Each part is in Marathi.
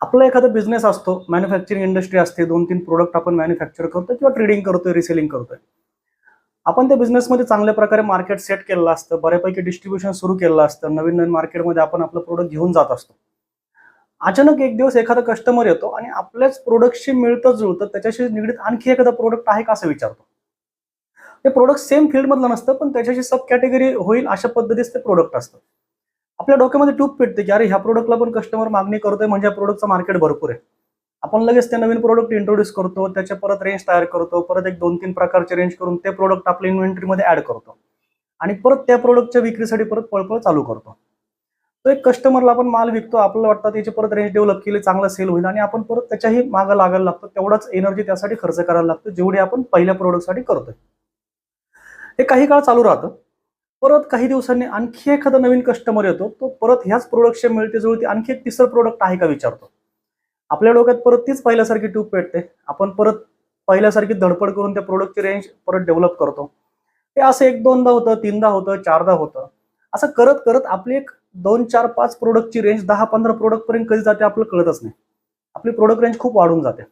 आपला एखादा बिझनेस असतो मॅन्युफॅक्चरिंग इंडस्ट्री असते दोन तीन प्रोडक्ट आपण मॅन्युफॅक्चर करतो किंवा ट्रेडिंग करतोय रिसेलिंग करतोय. आपण त्या बिझनेसमध्ये चांगल्या प्रकारे मार्केट सेट केलेलं असतं बऱ्यापैकी डिस्ट्रीब्युशन सुरू केलेलं असतं नवीन नवीन मार्केटमध्ये आपण आपलं प्रोडक्ट घेऊन जात असतो. अचानक एक दिवस एखादा कस्टमर येतो आणि आपल्याच प्रोडक्टशी मिळतं जुळतं त्याच्याशी निगडीत आणखी एखादा प्रोडक्ट आहे का असं विचारतो. ते प्रोडक्ट सेम फील्डमधलं नसतं पण त्याच्याशी सब कॅटेगरी होईल अशा पद्धतीचं ते प्रोडक्ट असतं. आपल्या डोक्यामध्ये ट्यूब पेटते की अरे ह्या प्रोडक्टला पण कस्टमर मागणी करतोय म्हणजे या प्रोडक्टचं मार्केट भरपूर आहे. आपण लगेच ते नवीन प्रोडक्ट इंट्रोड्यूस करतो त्याच्या परत रेंज तयार करतो परत एक दोन तीन प्रकारचे रेंज करून ते प्रोडक्ट आपल्या इन्व्हेंटरीमध्ये ऍड करतो. आणि परत त्या प्रोडक्टच्या विक्रीसाठी परत पळपळ चालू करतो. तो एक कस्टमरला आपण माल विकतो आपल्याला वाटतं त्याची परत रेंज डेव्हलप केली चांगला सेल होईल आणि आपण परत त्याच्याही मागं लागायला लागतो तेवढाच एनर्जी त्यासाठी खर्च करायला लागतो जेवढी आपण पहिल्या प्रोडक्टसाठी करतोय. हे काही काळ चालू राहतं. परत काही दिवसांनी आणखी एखादा नवीन कस्टमर येतो तो परत ह्याच प्रोडक्टच्या मिळते जुळते आणखी एक तिसरं प्रोडक्ट आहे का विचारतो. आपल्या डोक्यात परत तीच पहिल्यासारखी ट्यूब पेटते. आपण परत पहिल्यासारखी धडपड करून त्या प्रोडक्टची रेंज परत डेव्हलप करतो. हे असं एक दोनदा होतं तीनदा होतं चारदा होतं. असं करत करत आपली एक दोन चार पाच प्रोडक्टची रेंज दहा पंधरा प्रोडक्ट पर्यंत कधी जाते आपलं कळतच नाही. आपली प्रोडक्ट रेंज खूप वाढून जाते.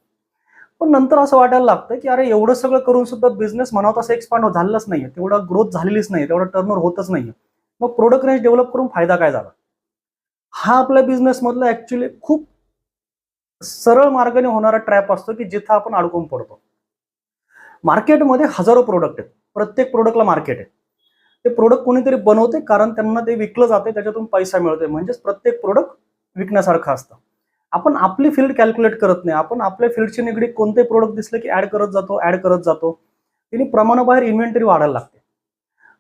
पण नंतर असं वाटायला लागतं की अरे एवढं सगळं करून सुद्धा बिझनेस म्हणावं तसं एक्सपांड झालंच नाहीये. तेवढा ग्रोथ झालेलीच नाही तेवढा टर्नओव्हर होतच नाहीये. मग प्रोडक्ट रेंज डेव्हलप करून फायदा काय झाला? हा आपल्या बिझनेसमधला ऍक्च्युली खूप सरळ मार्गाने होणारा ट्रॅप असतो की जिथं आपण अडकून पडतो. मार्केटमध्ये हजारो प्रोडक्ट आहेत. प्रत्येक प्रोडक्टला मार्केट आहे. ते प्रोडक्ट कोणीतरी बनवते कारण त्यांना ते विकलं जाते त्याच्यातून पैसा मिळतोय. म्हणजेच प्रत्येक प्रोडक्ट विकण्यासारखं असतं. आपण आपली फील्ड कॅल्क्युलेट करत नाही. आपण आपल्या फील्डशी निगडीत कोणते प्रोडक्ट दिसले की ऍड करत जातो ऍड करत जातो. तिने प्रमाणाबाहेर इन्व्हेंटरी वाढायला लागते.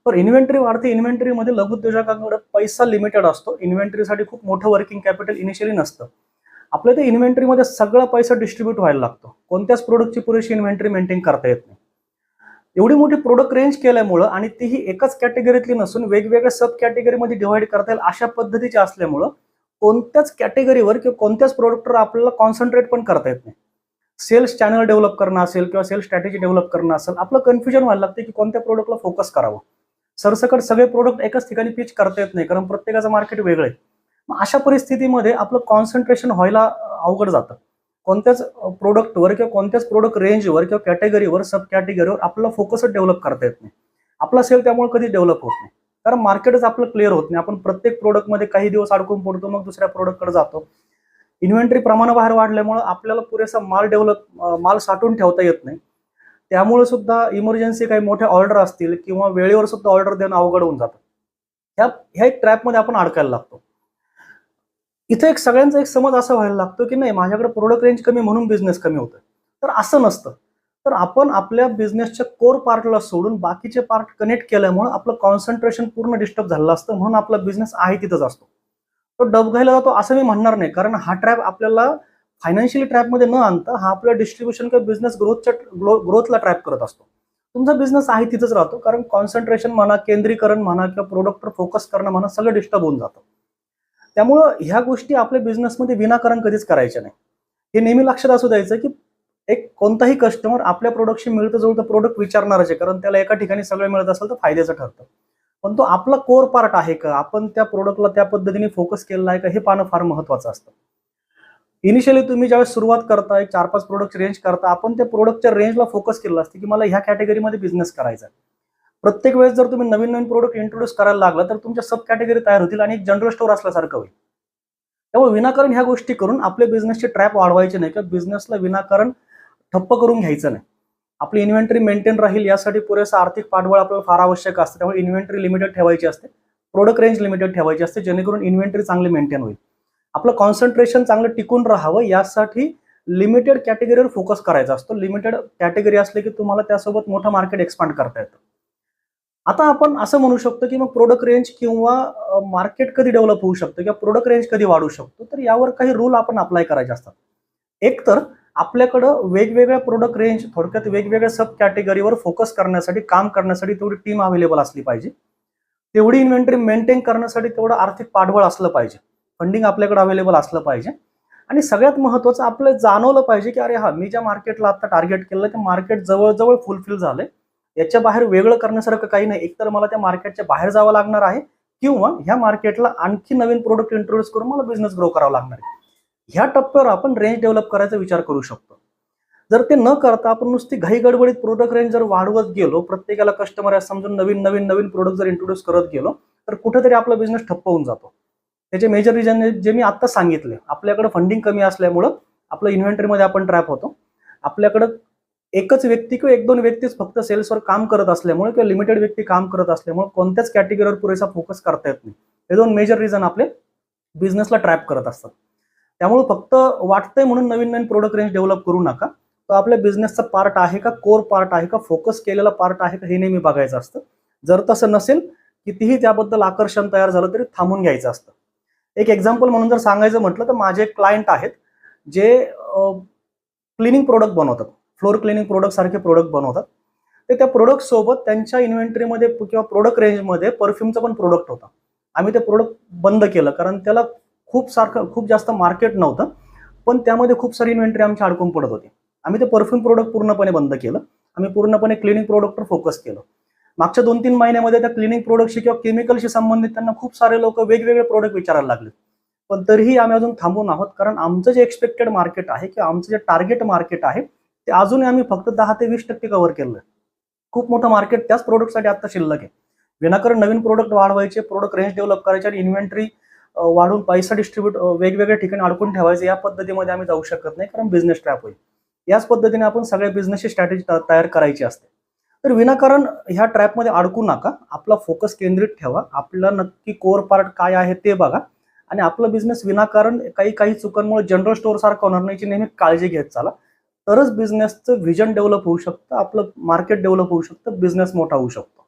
तर इन्व्हेंटरी वाढते इन्व्हेंटरीमध्ये लघुउद्योजकांकडे पैसा लिमिटेड असतो. इन्व्हेंटरीसाठी खूप मोठं वर्किंग कॅपिटल इनिशियली नसतं. आपल्या ते इन्व्हेंटरीमध्ये सगळा पैसा डिस्ट्रीब्यूट व्हायला लागतो. कोणत्याच प्रोडक्टची पुरेशी इन्व्हेंटरी मेंटेन करता येत नाही. एवढी मोठी प्रोडक्ट रेंज केल्यामुळं आणि तीही एकाच कॅटेगरीतली नसून वेगवेगळ्या सब कॅटेगरीमध्ये डिव्हाइड करता येईल अशा पद्धतीची असल्यामुळं कोणत्याच कॅटेगरीवर किंवा कोणत्याच प्रोडक्टवर आपल्याला कॉन्सन्ट्रेट पण करता येत नाही. सेल्स चॅनल डेव्हलप करणं असेल किंवा सेल्स स्ट्रॅटेजी डेव्हलप करणं असेल आपलं कन्फ्युजन व्हायला लागते की कोणत्या प्रोडक्टला फोकस करावं. सरसकट सगळे प्रोडक्ट एकाच ठिकाणी पिच करता येत नाही कारण प्रत्येकाचं मार्केट वेगळं आहे. मग अशा परिस्थितीमध्ये आपलं कॉन्सन्ट्रेशन व्हायला अवघड जातं. कोणत्याच प्रोडक्टवर किंवा कोणत्याच प्रोडक्ट रेंजवर किंवा कॅटेगरीवर सब कॅटेगरीवर आपला फोकसच डेव्हलप करता येत नाही. आपला सेल त्यामुळे कधी डेव्हलप होत नाही. कारण मार्केटच आपलं क्लिअर होत नाही. आपण प्रत्येक प्रोडक्टमध्ये काही दिवस अडकून पडतो मग दुसऱ्या प्रोडक्टकडे जातो. इन्व्हेंटरी प्रमाणाबाहेर वाढल्यामुळे आपल्याला पुरेसा माल डेव्हलप माल साठवून ठेवता येत नाही. त्यामुळे सुद्धा इमर्जन्सी काही मोठ्या ऑर्डर असतील किंवा वेळेवर सुद्धा ऑर्डर देणं अवघड होऊन जातं. ह्या ह्या एक ट्रॅपमध्ये आपण अडकायला लागतो. इथे एक सगळ्यांचा एक समज असा व्हायला लागतो की नाही माझ्याकडे प्रोडक्ट रेंज कमी म्हणून बिझनेस कमी होतोय. तर असं नसतं. तर आपण आपल्या बिझनेसच्या कोर पार्टला सोडून बाकीचे पार्ट कनेक्ट केल्यामुळे आपलं कॉन्सन्ट्रेशन पूर्ण डिस्टर्ब झालेलं असतं म्हणून आपला बिझनेस आहे तिथंच असतो. तो डबघायला जातो असं मी म्हणणार नाही कारण हा ट्रॅप आपल्याला फायनान्शियल ट्रॅपमध्ये न आणता हा आपल्या डिस्ट्रीब्युशन किंवा बिझनेस ग्रोथच्या ग्रोथला ट्रॅप करत असतो. तुमचा बिझनेस आहे तिथंच राहतो कारण कॉन्सन्ट्रेशन म्हणा केंद्रीकरण म्हणा किंवा प्रोडक्टवर फोकस करणं म्हणा सगळं डिस्टर्ब होऊन जातं. त्यामुळं ह्या गोष्टी आपल्या बिझनेसमध्ये विनाकारण कधीच करायच्या नाही. हे नेहमी लक्षात असू द्यायचं की एक कोणताही कस्टमर आपल्या प्रोडक्टशी मिळतं जुळतं प्रोडक्ट विचारणारच आहे. कारण त्याला एका ठिकाणी सगळं मिळत असेल तर फायद्याचं ठरतं. पण तो आपला कोर पार्ट आहे का? आपण त्या प्रोडक्टला त्या पद्धतीने फोकस केलेला आहे का? हे पाहणं फार महत्वाचं असतं. इनिशियली तुम्ही ज्यावेळेस सुरुवात करताय चार पाच प्रोडक्ट रेंज करता आपण त्या प्रोडक्टच्या रेंजला फोकस केलेला असतं की मला ह्या कॅटेगरीमध्ये बिझनेस करायचा आहे प्रत्येक वेळेस जर तुम्ही नवीन नवीन प्रोडक्ट इंट्रोड्यूस करायला लागला तर तुमच्या सब कॅटेगरी तयार होतील आणि एक जनरल स्टोअर असल्यासारखं होईल. त्यामुळे विनाकारण ह्या गोष्टी करून आपले बिझनेसचे ट्रॅप वाढवायचे नाही. किंवा बिझनेसला विनाकारण ठप्प करून घ्यायचं नाही. आपली इन्व्हेंटरी मेंटेन राहील यासाठी पुरेसा आर्थिक पाठबळ आपल्याला फार आवश्यक असतं. त्यामुळे इन्व्हेंटरी लिमिटेड ठेवायची असते. प्रोडक्ट रेंज लिमिटेड ठेवायची असते. जेणेकरून इन्व्हेंटरी चांगली मेंटेन होईल. आपलं कॉन्सन्ट्रेशन चांगलं टिकून राहावं यासाठी लिमिटेड कॅटेगरीवर फोकस करायचा असतो. लिमिटेड कॅटेगरी असले की तुम्हाला त्यासोबत मोठं मार्केट एक्सपांड करता येतं. आता आपण असं म्हणू शकतो की मग प्रोडक्ट रेंज किंवा मार्केट कधी डेव्हलप होऊ शकतं किंवा प्रोडक्ट रेंज कधी वाढू शकतो तर यावर काही रूल आपण अप्लाय करायचे असतात. एक तर आपल्याकडं वेगवेगळ्या प्रोडक्ट रेंज थोडक्यात वेगवेगळ्या सब कॅटेगरीवर फोकस करण्यासाठी काम करण्यासाठी तेवढी टीम अवेलेबल असली पाहिजे. तेवढी इन्व्हेंटरी मेंटेन करण्यासाठी तेवढं आर्थिक पाठबळ असलं पाहिजे. फंडिंग आपल्याकडे अवेलेबल असलं पाहिजे. आणि सगळ्यात महत्त्वाचं आपलं जाणवलं पाहिजे की अरे हा मी ज्या मार्केटला आता टार्गेट केलं ते मार्केट जवळजवळ फुलफिल झालंय. याच्या बाहेर वेगळं करण्यासारखं काही नाही. एकतर मला त्या मार्केटच्या बाहेर जावं लागणार आहे किंवा ह्या मार्केटला आणखी नवीन प्रोडक्ट इंट्रोड्यूस करून मला बिझनेस ग्रो करावा लागणार आहे. ह्या टप्प्यावर आपण रेंज डेव्हलप करायचा विचार करू शकतो. जर ते न करता आपण नुसती घाई गडबडीत प्रोडक्ट रेंज जर वाढवत गेलो प्रत्येकाला कस्टमर समजून नवीन नवीन नवीन प्रोडक्ट जर इंट्रोड्यूस करत गेलो तर कुठेतरी आपला बिझनेस ठप्प होऊन जातो. त्याचे मेजर रिझन जे मी आता सांगितले आपल्याकडे फंडिंग कमी असल्यामुळं आपलं इन्व्हेंटरीमध्ये आपण ट्रॅप होतो. आपल्याकडं एकच व्यक्ती किंवा एक दोन व्यक्तीच फक्त सेल्सवर काम करत असल्यामुळे किंवा लिमिटेड व्यक्ती काम करत असल्यामुळे कोणत्याच कॅटेगरीवर पुरेसा फोकस करता येत नाही. हे दोन मेजर रिझन आपले बिझनेसला ट्रॅप करत असतात. त्यामुळे फक्त वाटतंय म्हणून नवीन नवीन प्रोडक्ट रेंज डेव्हलप करू नका. तो आपल्या बिझनेसचा पार्ट आहे का? कोर पार्ट आहे का? फोकस केलेला पार्ट आहे का? हे नेहमी बघायचं असतं. जर तसं नसेल कितीही त्याबद्दल आकर्षण तयार झालं तरी थांबून घ्यायचं असतं. एक एक्झाम्पल म्हणून जर सांगायचं म्हटलं तर माझे क्लायंट आहेत जे क्लिनिंग प्रोडक्ट बनवतात. फ्लोर क्लिनिंग प्रोडक्ट सारखे प्रोडक्ट बनवतात. ते त्या प्रोडक्ट सोबत त्यांच्या इन्व्हेंटरीमध्ये किंवा प्रोडक्ट रेंजमध्ये परफ्यूमचं पण प्रोडक्ट होता. आम्ही ते प्रोडक्ट बंद केलं कारण त्याला खूप सारखं खूप जास्त मार्केट नव्हतं पण त्यामध्ये खूप सारी इन्व्हेंटरी आमची अडकून पडत होती. आम्ही ते परफ्यूम प्रोडक्ट पूर्णपणे बंद केलं. आम्ही पूर्णपणे क्लिनिंग प्रोडक्टवर फोकस केलं. मागच्या दोन तीन महिन्यामध्ये त्या क्लिनिंग प्रोडक्टशी किंवा केमिकलशी संबंधित त्यांना खूप सारे लोक वेगवेगळे प्रोडक्ट विचारायला लागले. पण तरीही आम्ही अजून थांबून आहोत कारण आमचं जे एक्सपेक्टेड मार्केट आहे किंवा आमचं जे टार्गेट मार्केट आहे ते अजूनही आम्ही फक्त दहा ते वीस टक्के कव्हर केलं खूप मोठं मार्केट त्याच प्रोडक्टसाठी आता शिल्लक आहे. विनाकारण नवीन प्रोडक्ट वाढवायचे प्रोडक्ट रेंज डेव्हलप करायचे आणि इन्व्हेंटरी वाढून पैसा डिस्ट्रीब्यूट वेगवेगळ्या ठिकाणी अडकून ठेवायचे या पद्धतीमध्ये आम्ही जाऊ शकत नाही कारण बिझनेस ट्रॅप होईल. याच पद्धतीने आपण सगळ्या बिझनेसची स्ट्रॅटेजी तयार करायची असते. तर विनाकारण ह्या ट्रॅपमध्ये अडकू नका आपला फोकस केंद्रित ठेवा आपला नक्की कोर पार्ट काय आहे ते बघा आणि आपलं बिझनेस विनाकारण काही काही चुकांमुळे जनरल स्टोअर सारखं होणार नाही नेहमी काळजी घेत चाला. तरच बिझनेसचं व्हिजन डेव्हलप होऊ शकतं आपलं मार्केट डेव्हलप होऊ शकतं बिझनेस मोठा होऊ शकतो.